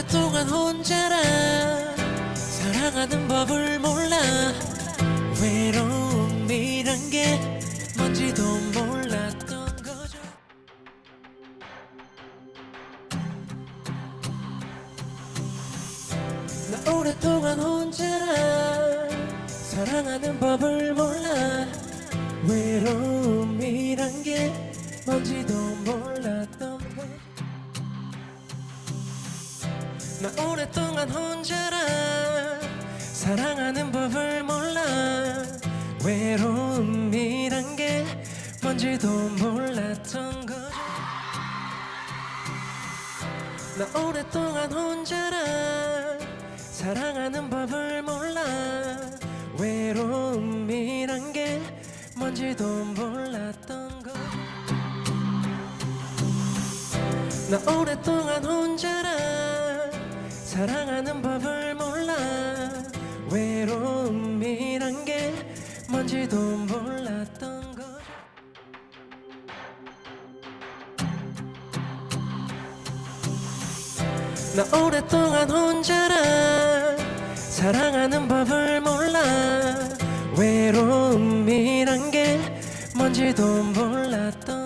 오랫동안 혼자라. 사랑하는 법을 몰라. 외로움이란 게 뭔지도 몰랐던 거죠. 나 오랫동안 혼자라. 사랑하는 법을 몰라. 외로움이란 게 뭔지도 나 오랫동안 혼자라 사랑하는 법을 몰라. 외로움이란 게 뭔지도 몰랐던 거죠 나 오랫동안 혼자라 사랑하는 법을 몰라. 외로움이란 게 뭔지도 몰랐던 거. 나 오랫동안 혼자라 사랑하는 법을 몰라. 외로움이란 게 뭔지도 몰랐던 거. 나 오랫동안 혼자라. 사랑하는 법을 몰라. 외로움이란 게 뭔지도 몰랐던